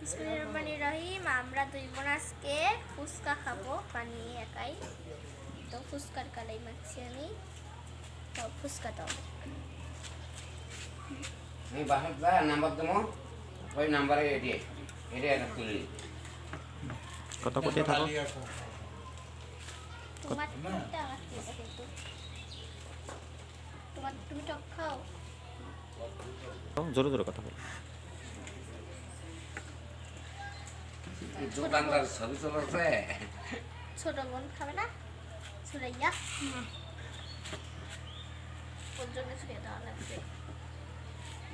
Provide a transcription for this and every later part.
বিসমিল্লাহির রহিম। আমরা দুই বোন আজকে ফুচকা খাব। বানিয়ে একাই। তো ফুচকার কালাই মাখছি আমি। তো ফুচকা দাও। আমি বাসার যা নাম্বার দেবো। ওই নাম্বারে এটি এটি একটা তুলি। কত কোটি থাকো? তোমার কিন্তু। তোমার তুমি টক খাও। জোরে জোরে কথা বলো। দোকানদার ছবি ছোট বোন খাবে না? সুরাইয়া ওর জন্য ছুঁয়ে দেওয়া লাগবে।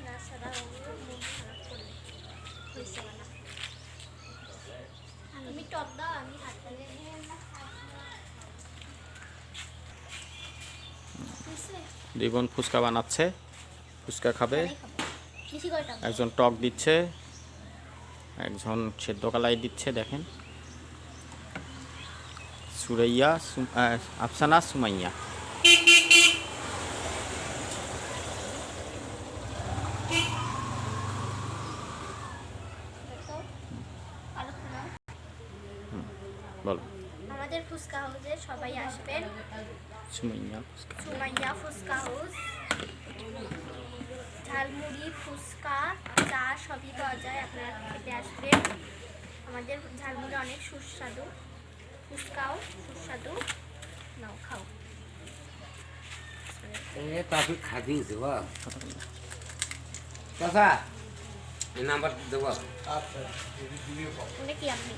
না সারা ওগুলো মন খারাপ করবে। হয়েছে না। তুমি টক দাও আমি হাতটা দুই বোন ফুচকা বানাচ্ছে ফুচকা খাবে। একজন টক দিচ্ছে। একজন সেদ্ধ কালাই দিচ্ছে দেখেন। সুরাইয়া সু- আহ, আফসানা সুমাইয়া। দেখো আলোচনা বলো। আমাদের ফুচকা হাউসে সবাই আসবেন। সুমাইয়া ফুচকা। সুমাইয়া ফুচকা হাউস। ঝালমুড়ি ফুচকা চা সবই পাওয়া যায়। আপনারা খেতে আসবেন। আমাদের ঝালমুড়ি অনেক সুস্বাদু। ফুচকাও সুস্বাদু। নাও খাও। তাকে খাদি দেব। এই নাম্বার দেব। উনি কি আপনি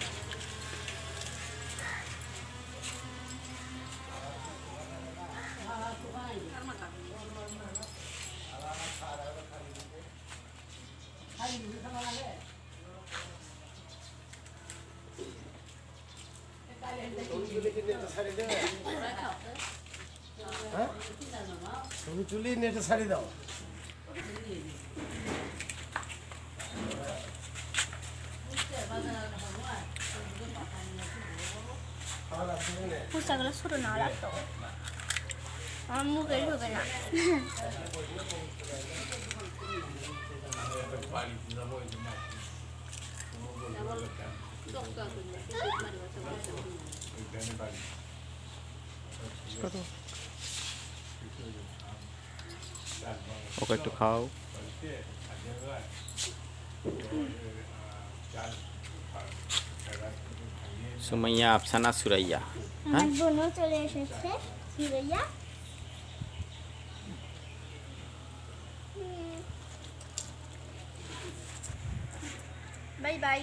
তুমি চুলি নেটে ছাড়ি দাও ফুচকাগুলো ছোটো না লাগতো আমার মুখে ঢোকে না ওকে একটু খাও সুমাইয়া আফসানা সুরাইয়া হ্যাঁ আমার বোনও চলে এসেছে হিরোইয়া বাই বাই